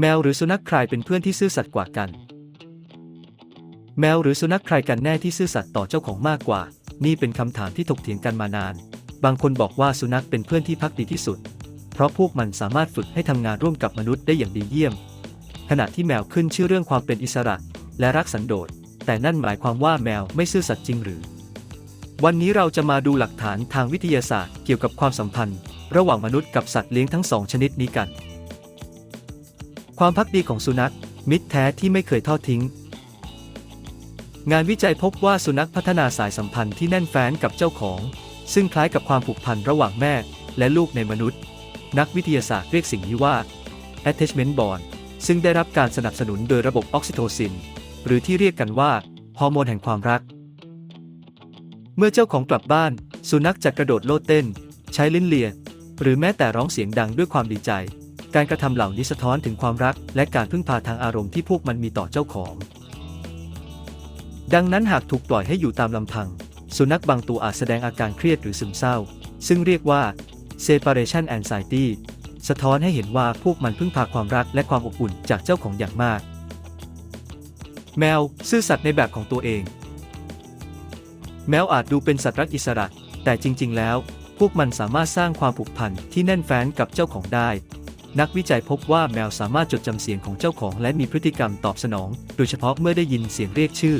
แมวหรือสุนัขใครเป็นเพื่อนที่ซื่อสัตย์กว่ากัน แมวหรือสุนัขใครกันแน่ที่ซื่อสัตย์ต่อเจ้าของมากกว่า นี่เป็นคำถามที่ถกเถียงกันมานาน บางคนบอกว่าสุนัขเป็นเพื่อนที่พักดีที่สุด เพราะพวกมันสามารถฝึกให้ทำงานร่วมกับมนุษย์ได้อย่างดีเยี่ยม ขณะที่แมวขึ้นชื่อเรื่องความเป็นอิสระ และรักสันโดษ แต่นั่นหมายความว่าแมวไม่ซื่อสัตย์จริงหรือ วันนี้เราจะมาดูหลักฐานทางวิทยาศาสตร์ เกี่ยวกับความสัมพันธ์ ระหว่างมนุษย์กับสัตว์เลี้ยงทั้งสองชนิดนี้กัน ความพักดีของสุนัข มิตรแท้ที่ไม่เคยทอดทิ้ง งานวิจัยพบว่าสุนัขพัฒนาสายสัมพันธ์ที่แน่นแฟ้นกับเจ้าของ ซึ่งคล้ายกับความผูกพันระหว่างแม่และลูกในมนุษย์ นักวิทยาศาสตร์เรียกสิ่งนี้ว่า attachment bond ซึ่งได้รับการสนับสนุนโดยระบบออกซิโทซิน หรือที่เรียกกันว่าฮอร์โมนแห่งความรัก เมื่อเจ้าของกลับบ้าน สุนัขจะกระโดดโลดเต้น ใช้ลิ้นเลีย หรือแม้แต่ร้องเสียงดังด้วยความดีใจ การกระทำเหล่านี้สะท้อนถึงความรัก และการพึ่งพาทางอารมณ์ที่พวกมันมีต่อเจ้าของ ดังนั้นหากถูกปล่อยให้อยู่ตามลำพัง สุนัขบางตัวอาจแสดงอาการเครียดหรือซึมเศร้า ซึ่งเรียกว่า separation anxiety สะท้อนให้เห็นว่าพวกมันพึ่งพาความรักและความอบอุ่นจากเจ้าของอย่างมาก แมว ซื่อสัตย์ในแบบของตัวเอง แมวอาจดูเป็นสัตว์รักอิสระ แต่จริง ๆ แล้ว พวกมันสามารถสร้างความผูกพันที่แน่นแฟ้นกับเจ้าของได้ นักวิจัยพบว่าแมวสามารถจดจำเสียงของเจ้าของและมีพฤติกรรมตอบสนอง โดยเฉพาะเมื่อได้ยินเสียงเรียกชื่อ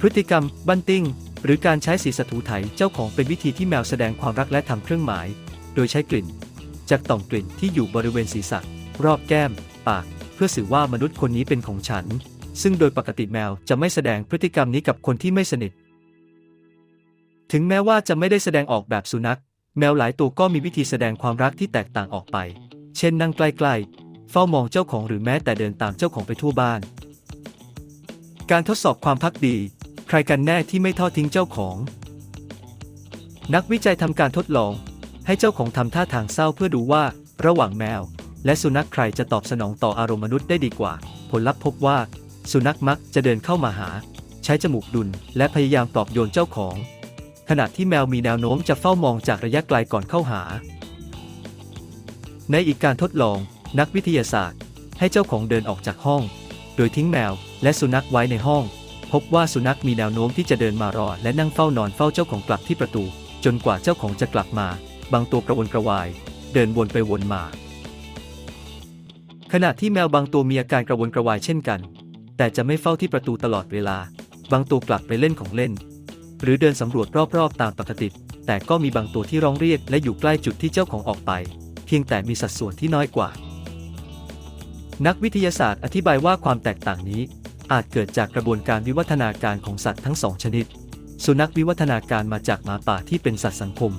พฤติกรรม บันติ้ง หรือการใช้สีสถูไถเจ้าของเป็นวิธีที่แมวแสดงความรักและทำเครื่องหมาย โดยใช้กลิ่น จากต่อมกลิ่นที่อยู่บริเวณศีรษะ รอบแก้ม ปาก เพื่อสื่อว่ามนุษย์คนนี้เป็นของฉัน ซึ่งโดยปกติแมวจะไม่แสดงพฤติกรรมนี้กับคนที่ไม่สนิท ถึงแม้ว่าจะไม่ได้แสดงออกแบบสุนัข แมวหลายตัวก็มีวิธีแสดงความรักที่แตกต่างออกไป เช่นนั่งใกล้ๆ เฝ้ามองเจ้าของหรือแม้แต่เดินตามเจ้าของไปทั่วบ้าน การทดสอบความพักดี ใครกันแน่ที่ไม่ทอดทิ้งเจ้าของ นักวิจัยทำการทดลอง ให้เจ้าของทำท่าทางเศร้าเพื่อดูว่า ระหว่างแมว และสุนัขใครจะตอบสนองต่ออารมณ์มนุษย์ได้ดีกว่า ผลลัพธ์พบว่า สุนัขมักจะเดินเข้ามาหา ใช้จมูกดุลและพยายามปลอบโยนเจ้าของ ขณะที่แมวมีแนวโน้มจะเฝ้ามองจากระยะไกลก่อนเข้าหา ในอีกการทดลอง นักวิทยาศาสตร์ ให้เจ้าของเดินออกจากห้อง โดยทิ้งแมวและสุนัขไว้ในห้อง พบว่าสุนัขมีแนวโน้มที่จะเดินมารอ และนั่งเฝ้านอนเฝ้าเจ้าของกลับที่ประตู จนกว่าเจ้าของจะกลับมา บางตัวกระวนกระวาย เดินวนไปวนมา ขณะที่แมวบางตัวมีอาการกระวนกระวายเช่นกัน แต่จะไม่เฝ้าที่ประตูตลอดเวลา บางตัวกลับไปเล่นของเล่น หรือเดินสำรวจรอบๆ ตามปกติ แต่ก็มีบางตัวที่ร้องเรียกและอยู่ใกล้จุดที่เจ้าของออกไป เพียงแต่มีสัดส่วนที่น้อยกว่า นักวิทยาศาสตร์อธิบายว่าความแตกต่างนี้ อาจเกิดจากกระบวนการวิวัฒนาการของสัตว์ทั้งสองชนิด สุนัขวิวัฒนาการมาจากหมาป่าที่เป็นสัตว์สังคม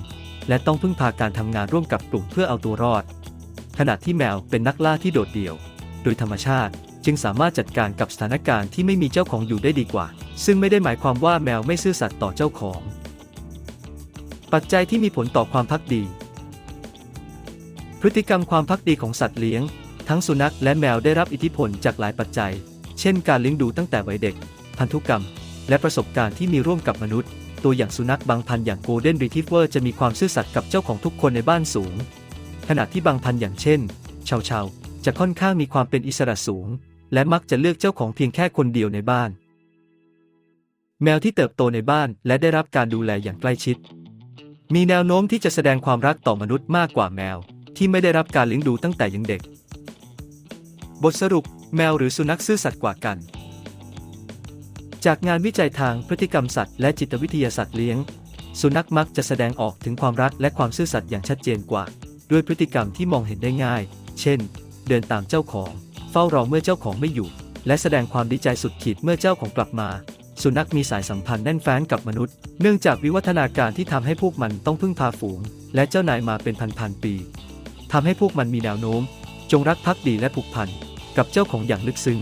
และต้องพึ่งพาการทำงานร่วมกับกลุ่มเพื่อเอาตัวรอด ขณะที่แมวเป็นนักล่าที่โดดเดี่ยว โดยธรรมชาติ จึงสามารถจัดการกับสถานการณ์ที่ไม่มีเจ้าของอยู่ได้ดีกว่า ซึ่งไม่ได้หมายความว่าแมวไม่ซื่อสัตย์ต่อเจ้าของ ปัจจัยที่มีผลต่อความพักดี พฤติกรรมความพักดีของสัตว์เลี้ยง ทั้งสุนัขและแมวได้รับอิทธิพลจากหลายปัจจัย เช่น การเลี้ยงดูตั้งแต่วัยเด็ก พันธุกรรม และประสบการณ์ที่มีร่วมกับมนุษย์ ตัวอย่างสุนัขบางพันธุ์อย่างโกลเด้นรีทรีเวอร์จะมีความซื่อสัตย์กับเจ้าของทุกคนในบ้านสูง ขณะที่บางพันธุ์อย่างเช่นชาวชาวจะค่อนข้างมีความเป็นอิสระสูง และมักจะเลือกเจ้าของเพียงแค่คนเดียวในบ้าน แมวที่เติบโตในบ้านและได้รับการดูแลอย่างใกล้ชิด มีแนวโน้มที่จะแสดงความรักต่อมนุษย์มากกว่าแมว ที่ไม่ได้รับการเลี้ยงดูตั้งแต่ยังเด็ก บทสรุป แมวหรือสุนัขซื่อสัตย์กว่ากัน จากงานวิจัยทางพฤติกรรมสัตว์และจิตวิทยาสัตว์เลี้ยง สุนัขมักจะแสดงออกถึงความรักและความซื่อสัตย์อย่างชัดเจนกว่า ด้วยพฤติกรรมที่มองเห็นได้ง่าย เช่น เดินตามเจ้าของ ฝ้ารอเมื่อเจ้าของไม่อยู่ และแสดงความดีใจสุดขีดเมื่อเจ้าของกลับมา สุนัขมีสายสัมพันธ์แน่นแฟ้นกับมนุษย์ เนื่องจากวิวัฒนาการที่ทำให้พวกมันต้องพึ่งพาฝูง และเจ้านายมาเป็นพันๆปีทำให้พวกมันมีแนวโน้ม จงรักภักดีและผูกพันกับเจ้าของอย่างลึกซึ้ง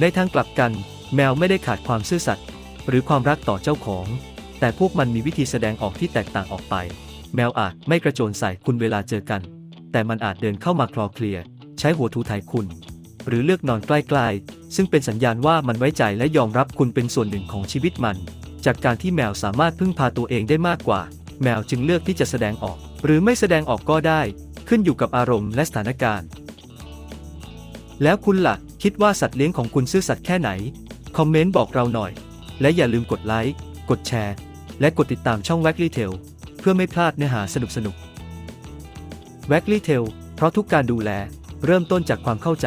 ในทางกลับกัน แมวไม่ได้ขาดความซื่อสัตย์หรือความรักต่อเจ้าของ แต่พวกมันมีวิธีแสดงออกที่แตกต่างออกไป แมวอาจไม่กระโจนใส่คุณเวลาเจอกัน แต่มันอาจเดินเข้ามาคลอเคลียร์ ใช้หัวทูไถคุณ หรือเลือกนอนใกล้ๆ ซึ่งเป็นสัญญาณว่ามันไว้ใจและยอมรับคุณเป็นส่วนหนึ่งของชีวิตมัน จากการที่แมวสามารถพึ่งพาตัวเองได้มากกว่า แมวจึงเลือกที่จะแสดงออก หรือไม่แสดงออกก็ได้ ขึ้นอยู่กับอารมณ์และสถานการณ์ แล้วคุณล่ะ คิดว่าสัตว์เลี้ยงของคุณซื่อสัตย์แค่ไหน คอมเมนต์บอกเราหน่อย และอย่าลืมกดไลค์กดแชร์ และกดติดตามช่อง w a g l y Tail เพื่อไม่พลาดเนื้อหาสนุกๆ w a g l y Tail เพราะทุกการดูแล เริ่มต้นจากความเข้าใจ